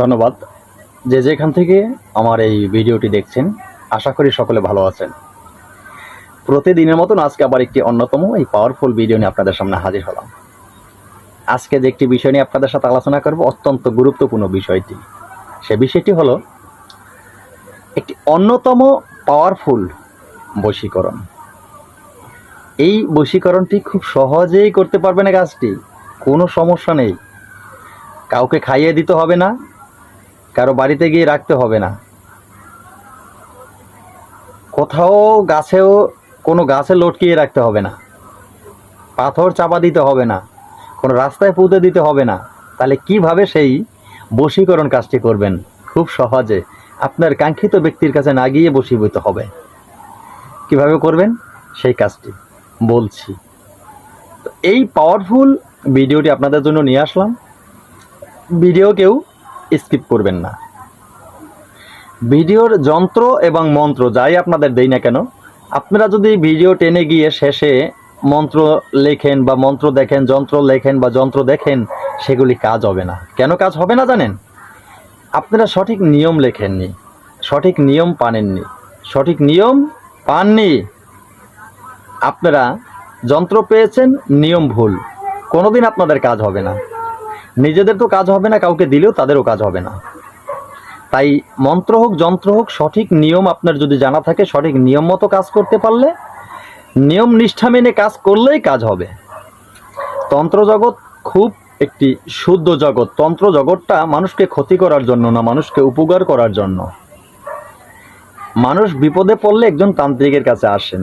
ধন্যবাদ। যে যেখান থেকে আমার এই ভিডিওটি দেখছেন, আশা করি সকলে ভালো আছেন। প্রতিদিনের মতন আজকে আবার একটি অন্যতম এই পাওয়ারফুল ভিডিও নিয়ে আপনাদের সামনে হাজির হলাম। আজকে যে একটি বিষয় নিয়ে আপনাদের সাথে আলোচনা করব, অত্যন্ত গুরুত্বপূর্ণ বিষয়টি। সে বিষয়টি হলো, একটি অন্যতম পাওয়ারফুল বশীকরণ। এই বশীকরণটি খুব সহজেই করতে পারবে না কাজটি, কোনো সমস্যা নেই। কাউকে খাইয়ে দিতে হবে না কারও বাড়িতে গিয়ে রাখতে হবে না। কোথাও গাছেও, কোনো গাছে লটকিয়ে রাখতে হবে না। পাথর চাপা দিতে হবে না। কোনো রাস্তায় পুঁতে দিতে হবে না। তাহলে কীভাবে সেই বশীকরণ কাজটি করবেন? খুব সহজে। আপনার কাঙ্ক্ষিত ব্যক্তির কাছে না গিয়ে বশীভূত হবে। কীভাবে করবেন? সেই কাজটি। বলছি। এই পাওয়ারফুল ভিডিওটি আপনাদের জন্য নিয়ে আসলাম। ভিডিও কেউ স্কিপ করবেন না। ভিডিওর যন্ত্র এবং মন্ত্র যাই আপনাদের দেই না কেন, আপনারা যদি ভিডিও টেনে গিয়ে শেষে মন্ত্র লেখেন বা মন্ত্র দেখেন, যন্ত্র লেখেন বা যন্ত্র দেখেন, সেগুলি কাজ হবে না। কেন কাজ হবে না জানেন? আপনারা সঠিক নিয়ম লেখেননি, সঠিক নিয়ম পানেননি, সঠিক নিয়ম পাননি। আপনারা যন্ত্র পেয়েছেন, নিয়ম ভুল। কোনোদিন আপনাদের কাজ হবে না। নিজেদের তো কাজ হবে না, কাউকে দিলেও তাদেরও কাজ হবে না। তাই মন্ত্র হোক, যন্ত্র হোক, সঠিক নিয়ম আপনার যদি জানা থাকে, সঠিক নিয়ম মতো কাজ করতে পারলে, নিয়ম নিষ্ঠা মেনে কাজ করলেই কাজ হবে। তন্ত্র জগৎ খুব একটি শুদ্ধ জগৎ। তন্ত্র জগৎটা মানুষকে ক্ষতি করার জন্য না, মানুষকে উপকার করার জন্য। মানুষ বিপদে পড়লে একজন তান্ত্রিকের কাছে আসেন,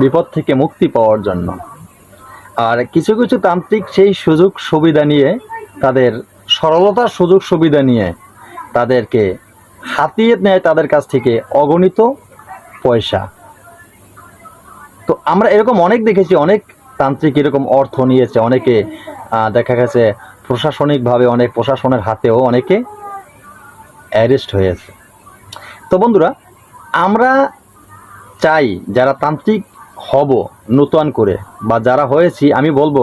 বিপদ থেকে মুক্তি পাওয়ার জন্য। আর কিছু কিছু তান্ত্রিক সেই সুযোগ সুবিধা নিয়ে তাদের সরলতার সুযোগ, সুবিধা নিয়ে তাদেরকে হাতিয়ে নেয় তাদের কাছ থেকে অগণিত পয়সা। তো আমরা এরকম অনেক দেখেছি, অনেক তান্ত্রিক এরকম অর্থ নিয়েছে। অনেকে দেখা গেছে প্রশাসনিকভাবে অনেক, প্রশাসনের হাতেও অনেকে অ্যারেস্ট হয়েছে। তো বন্ধুরা, আমরা চাই যারা তান্ত্রিক হব, নূতন করে, বা যারা হয়েছি, আমি বলব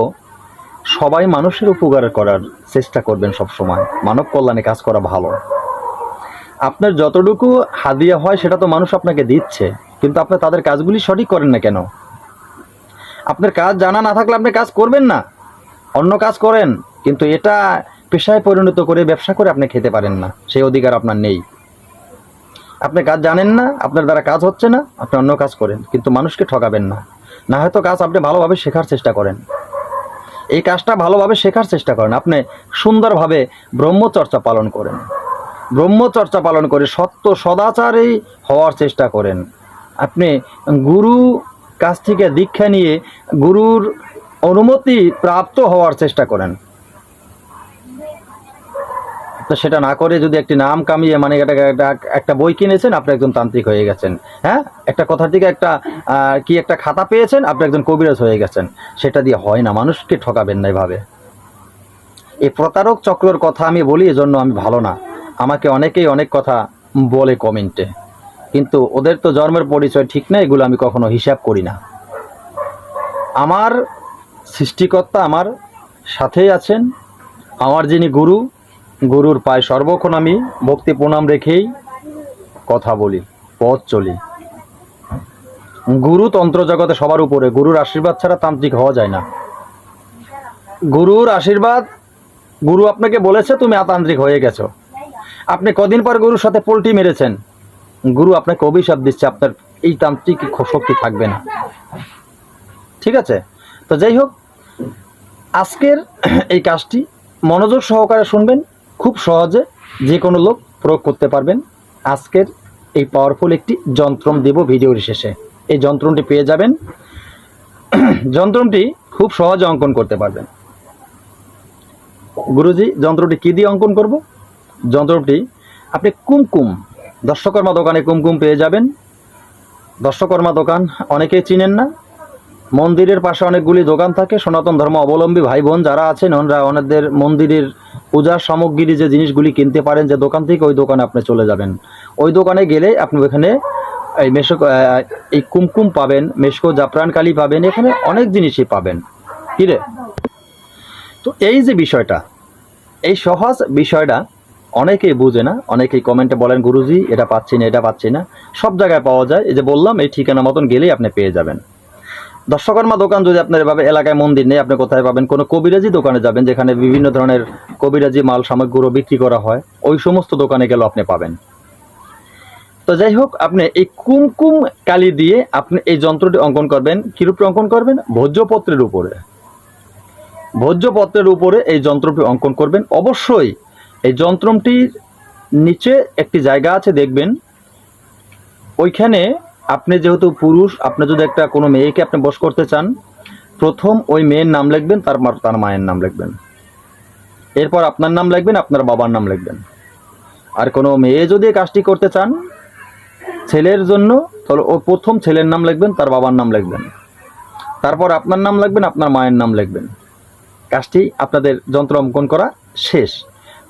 সবাই মানুষের উপকার করার চেষ্টা করবেন সব সময় মানব কল্যাণে কাজ করা ভালো। আপনার যতটুকু হাদিয়া হয়, সেটা তো মানুষ আপনাকে দিচ্ছে। কিন্তু আপনি তাদের কাজগুলি সঠিক করেন না কেন? আপনার কাজ জানা না থাকলে আপনি কাজ করবেন না। অন্য কাজ করেন, কিন্তু এটা পেশায় পরিণত করে ব্যবসা করে আপনি খেতে পারেন না। সেই অধিকার আপনার নেই। আপনি কাজ জানেন না, আপনার দ্বারা কাজ হচ্ছে না, আপনি অন্য কাজ করেন, কিন্তু মানুষকে ঠকাবেন না। না হয়তো কাজ আপনি ভালোভাবে শেখার চেষ্টা করেন। এই কাজটা ভালোভাবে শেখার চেষ্টা করেন। আপনি সুন্দরভাবে ব্রহ্মচর্চা পালন করেন। ব্রহ্মচর্চা পালন করে সত্য সদাচারেই হওয়ার চেষ্টা করেন। আপনি গুরু কাছ থেকে দীক্ষা নিয়ে গুরুর অনুমতি প্রাপ্ত হওয়ার চেষ্টা করেন। তো সেটা না করে যদি একটি নাম কামিয়ে মানে একটা বই কিনেছেন, আপনি একজন তান্ত্রিক হয়ে গেছেন। হ্যাঁ? একটা কথার দিকে একটা কি একটা খাতা পেয়েছেন, আপনি একজন কবিরাজ হয়ে গেছেন। সেটা দিয়ে হয় না, মানুষকে ঠকাবেন না এভাবে। এই প্রতারক চক্রর কথা আমি বলি, এজন্য আমি ভালো না। আমাকে অনেকেই অনেক কথা বলে কমেন্টে। কিন্তু ওদের তো জন্মের পরিচয় ঠিক না এগুলো আমি কখনো হিসাব করি না। আমার সৃষ্টিকর্তা আমার সাথেই আছেন। আমার যিনি গুরু গুরুর পায়ে সর্বক্ষণ আমি ভক্তি প্রণাম রেখেই কথা বলি, পথ চলি। গুরু তন্ত্র জগতে সবার উপরে, গুরুর আশীর্বাদ ছাড়া তান্ত্রিক হওয়া যায় না। গুরুর আশীর্বাদ, গুরু আপনাকে বলেছে তুমি আতান্ত্রিক হয়ে গেছো। আপনি কদিন পর গুরুর সাথে পোল্টি মেরেছেন। গুরু আপনাকে অভিশাপ দিচ্ছে, আপনার এই তান্ত্রিক শক্তি থাকবে না। ঠিক আছে? তো যাই হোক, আজকের এই কাজটি মনোযোগ সহকারে শুনবেন। খুব সহজে যে কোনো লোক প্রয়োগ করতে পারবেন। আজকের এই পাওয়ারফুল একটি যন্ত্রম দেব ভিডিওর শেষে। এই যন্ত্রটি পেয়ে যাবেন। যন্ত্রটি খুব সহজে অঙ্কন করতে পারবেন। গুরুজি, যন্ত্রটি কী দিয়ে অঙ্কন করব? যন্ত্রটি আপনি কুমকুম, দর্শকর্মা দোকানে কুমকুম পেয়ে যাবেন। দর্শকর্মা দোকান অনেকেই চিনেন না। মন্দিরের পাশে অনেকগুলি দোকান থাকে। সনাতন ধর্ম অবলম্বী ভাই বোন যারা আছেন, ওনারা ওনাদের মন্দিরের পূজার সামগ্রী যে জিনিসগুলি কিনতে পারেন, যে দোকান থেকে ওই দোকানে আপনি চলে যাবেন। ওই দোকানে গেলে আপনি ওখানে এই মেশো এই কুমকুম পাবেন, মেশকো জাফরান কালি পাবেন, এখানে অনেক জিনিসই পাবেন। কি রে? তো এই যে বিষয়টা, এই সহজ বিষয়টা অনেকেই বুঝে না, অনেকেই কমেন্টে বলেন, গুরুজি, এটা পাচ্ছি না, এটা পাচ্ছি না। সব জায়গায় পাওয়া যায়, এই যে বললাম, এই ঠিকানা মতন গেলেই আপনি পেয়ে যাবেন। দর্শকর্মা দোকান যদি আপনার এভাবে এলাকায় মন্দির নেই, আপনি কোথায় পাবেন? কোনো কবিরাজি দোকানে যাবেন, যেখানে বিভিন্ন ধরনের কবিরাজি মাল সামগ্রীগুলো বিক্রি করা হয়, ওই সমস্ত দোকানে গেলেও আপনি পাবেন। তো যাই হোক, আপনি এই কুমকুম কালি দিয়ে আপনি এই যন্ত্রটি অঙ্কন করবেন। কিরূপে অঙ্কন করবেন? ভোজ্যপত্রের উপরে। ভোজ্যপত্রের উপরে এই যন্ত্রটি অঙ্কন করবেন। অবশ্যই এই যন্ত্রটির নিচে একটি জায়গা আছে, দেখবেন। ওইখানে আপনি যেহেতু পুরুষ, আপনি যদি একটা কোনো মেয়েকে আপনি বস করতে চান, প্রথম ওই মেয়ের নাম লিখবেন, তার তার মায়ের নাম লিখবেন। এরপর আপনার নাম লিখবেন, আপনার বাবার নাম লিখবেন। আর কোনো মেয়ে যদি কাজটি করতে চান, ছেলের জন্য, তাহলে ও প্রথম ছেলের নাম লিখবেন, তার বাবার নাম লিখবেন। তারপর আপনার নাম লিখবেন, আপনার মায়ের নাম লিখবেন। কাজটি আপনাদের যন্ত্র অঙ্কন করা শেষ।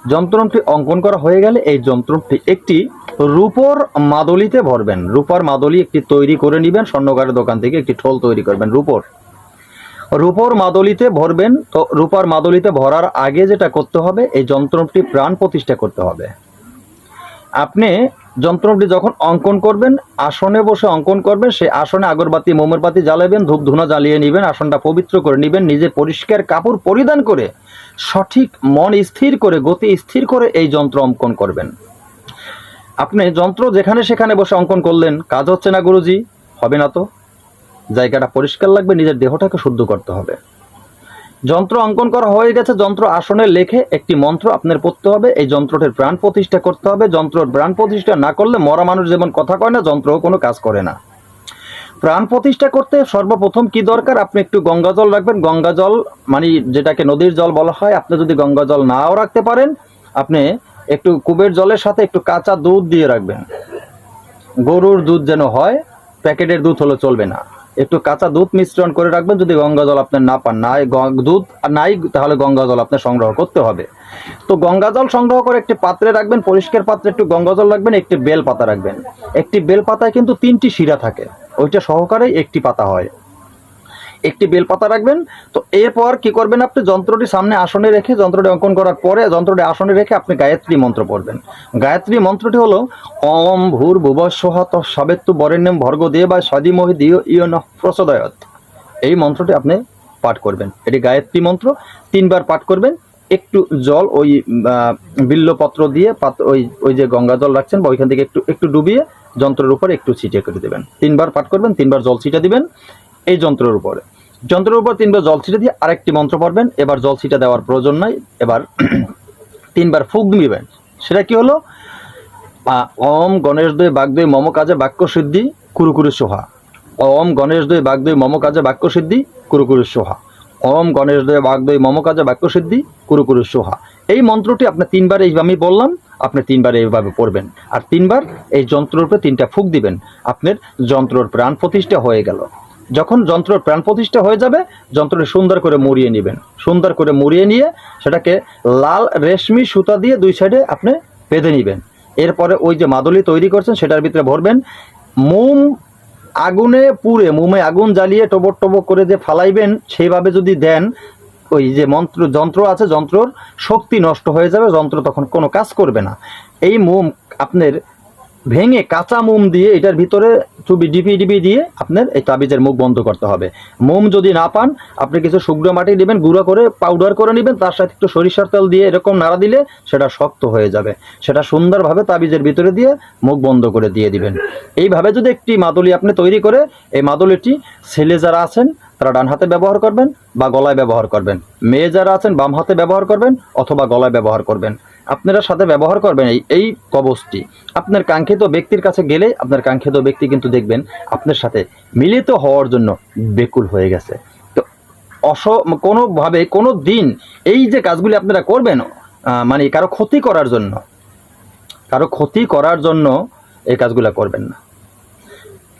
যন্ত্রটি অঙ্কন করা হয়ে গেলে এই যন্ত্রটি একটি রূপর মাদলিতে ভরবেন। রূপার মাদলি একটি তৈরি করে নেবেন, স্বর্ণকারের দোকান থেকে একটি ঠোল তৈরি করবেন, রূপর। রূপর মাদলিতে ভরবেন, তো রূপার মাদলিতে ভরার আগে যেটা করতে হবে, এই যন্ত্রটি প্রাণ প্রতিষ্ঠা করতে হবে। আপনি যন্ত্রটি যখন অঙ্কন করবেন, আসনে বসে অঙ্কন করবেন, সেই আসনে আগরবাতি মোমের বাতি জ্বালাবেন ধূপ ধুনা জ্বালিয়ে নেবেন, আসনটা পবিত্র করে নেবেন, নিজে পরিষ্কার কাপড় পরিধান করে সঠিক মন স্থির করে, গতি স্থির করে এই যন্ত্র অঙ্কন করবেন। আপনি যন্ত্র যেখানে সেখানে বসে অঙ্কন করলেন, কাজ হচ্ছে না গুরুজি? হবে না তো। জায়গাটা পরিষ্কার লাগবে, নিজের দেহটাকে শুদ্ধ করতে হবে। যন্ত্র অঙ্কন করা হয়ে গেছে, যন্ত্র আসনে লেখে একটি মন্ত্র আপনার পড়তে হবে, এই যন্ত্রটির প্রাণ প্রতিষ্ঠা করতে হবে। যন্ত্রের প্রাণ প্রতিষ্ঠা না করলে মরা মানুষ যেমন কথা কয় না, যন্ত্রও কোনো কাজ করে না। প্রাণ প্রতিষ্ঠা করতে সর্বপ্রথম কি দরকার? আপনি একটু গঙ্গা জল রাখবেন। গঙ্গা জল মানে যেটাকে নদীর জল বলা হয়, আপনি যদি গঙ্গা জল নাও রাখতে পারেন, আপনি একটু কুবের জলের সাথে একটু কাঁচা দুধ দিয়ে রাখবেন। গরুর দুধ যেন হয়, প্যাকেটের দুধ হলে চলবে না। একটু কাঁচা দুধ মিশ্রণ করে রাখবেন। যদি গঙ্গা জল আপনার না পান গ- দুধ নাই, তাহলে গঙ্গা জল আপনার সংগ্রহ করতে হবে। তো গঙ্গা জল সংগ্রহ করে একটি পাত্রে রাখবেন, পরিষ্কার পাত্রে একটু গঙ্গা জল রাখবেন, একটি বেল পাতা রাখবেন। একটি বেল পাতায় কিন্তু তিনটি শিরা থাকে। ওইটা সহকারেই একটি পাতা হয়। একটি বেল পাতা রাখবেন। তো এরপর কি করবেন আপনি? যন্ত্রটি সামনে আসনে রেখে যন্ত্রটি অঙ্কন করার পরে যন্ত্রটি আসনে রেখে আপনি গায়ত্রী মন্ত্র পড়বেন। গায়ত্রী মন্ত্রটি হলো অম ভূর ভুবস্বহত সাবেত্তু বরেণ্যম ভর্গ দিয়ে বা সদিমহি দিয় ইয় ন প্রচোদয়ত এই মন্ত্রটি আপনি পাঠ করবেন। এটি গায়ত্রী মন্ত্র। তিনবার পাঠ করবেন। একটু জল ওই বিল্লপত্র দিয়ে পাত- ওই ওই যে গঙ্গা জল রাখছেন বা ওইখান থেকে একটু একটু ডুবিয়ে যন্ত্রের উপর একটু ছিটিয়ে করে দেবেন। তিনবার পাঠ করবেন, তিনবার জল ছিটা দিবেন। এই যন্ত্রের উপরে। যন্ত্রের উপর তিনবার জল ছিটে দিয়ে আরেকটি মন্ত্র পড়বেন। এবার জল ছিটা দেওয়ার প্রয়োজন নাই। এবার তিনবার ফুক দিবেন। সেটা কি হলো? ওম গণেশ দই বাগদই মম কাজে বাক্য সিদ্ধি কুরুকুরু সোহা। ওম গণেশ দই বাগদই মম কাজে বাক্য সিদ্ধি কুরুকুরু সোহা। ওম গণেশ দই বাগদই মম কাজে বাক্য সিদ্ধি কুরুকুরু সোহা। এই মন্ত্রটি আপনি তিনবার এই আমি বললাম, আপনি তিনবার এইভাবে পড়বেন। আর তিনবার এই যন্ত্রের উপরে তিনটা ফুক দিবেন। আপনার যন্ত্রর প্রাণ প্রতিষ্ঠা হয়ে গেল। যখন যন্ত্রের প্রাণ প্রতিষ্ঠা হয়ে যাবে, যন্ত্রটি সুন্দর করে মুড়িয়ে নেবেন। সুন্দর করে মুড়িয়ে নিয়ে সেটাকে লাল রেশমি সুতা দিয়ে দুই সাইডে আপনি বেঁধে নেবেন। এরপরে ওই যে মাদুলি তৈরি করছেন, সেটার ভিতরে ভরবেন। মোম আগুনে পুড়ে, মোমে আগুন জ্বালিয়ে টবক টবক করে যে ফালাইবেন, সেইভাবে যদি দেন, ওই যে মন্ত্র, যন্ত্র আছে, যন্ত্রর শক্তি নষ্ট হয়ে যাবে, যন্ত্র তখন কোনো কাজ করবে না। এই মোম আপনার ভেঙে কাঁচা মোম দিয়ে এটার ভিতরে চুবি, ডিপি ডিপি দিয়ে আপনার এই তাবিজের মুখ বন্ধ করতে হবে। মোম যদি না পান, আপনি কিছু শুকনো মাটি নেবেন গুঁড়ো করে পাউডার করে নেবেন, তার সাথে একটু সরিষার তেল দিয়ে এরকম নাড়া দিলে সেটা শক্ত হয়ে যাবে। সেটা সুন্দরভাবে তাবিজের ভিতরে দিয়ে মুখ বন্ধ করে দিয়ে দিবেন। এইভাবে যদি একটি মাদুলি আপনি তৈরি করে এই মাদুলিটি ছেলে যারা আছেন, তারা ডান হাতে ব্যবহার করবেন বা গলায় ব্যবহার করবেন। মেয়ে যারা আছেন, বাম হাতে ব্যবহার করবেন অথবা গলায় ব্যবহার করবেন। আপনারা সাথে ব্যবহার করবেন এই এই কবচটি। আপনার কাঙ্ক্ষিত ব্যক্তির কাছে গেলে আপনার কাঙ্ক্ষিত ব্যক্তি কিন্তু দেখবেন আপনার সাথে মিলিত হওয়ার জন্য বেকুল হয়ে গেছে। তো অস, কোনোভাবে, কোনো দিন এই যে কাজগুলি আপনারা করবেন মানে কারও ক্ষতি করার জন্য, কারও ক্ষতি করার জন্য এই কাজগুলো করবেন না।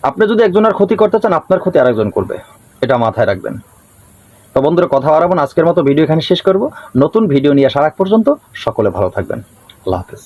আপনি যদি একজনের ক্ষতি করতে চান, আপনার ক্ষতি আরেকজন করবে। এটা মাথায় রাখবেন। তো বন্ধুরা, কথা বাড়াবো আজকের মতো ভিডিও এখানে শেষ করব। নতুন ভিডিও নিয়ে আসার আগ পর্যন্ত সকলে ভালো থাকবেন। আল্লাহ হাফেজ।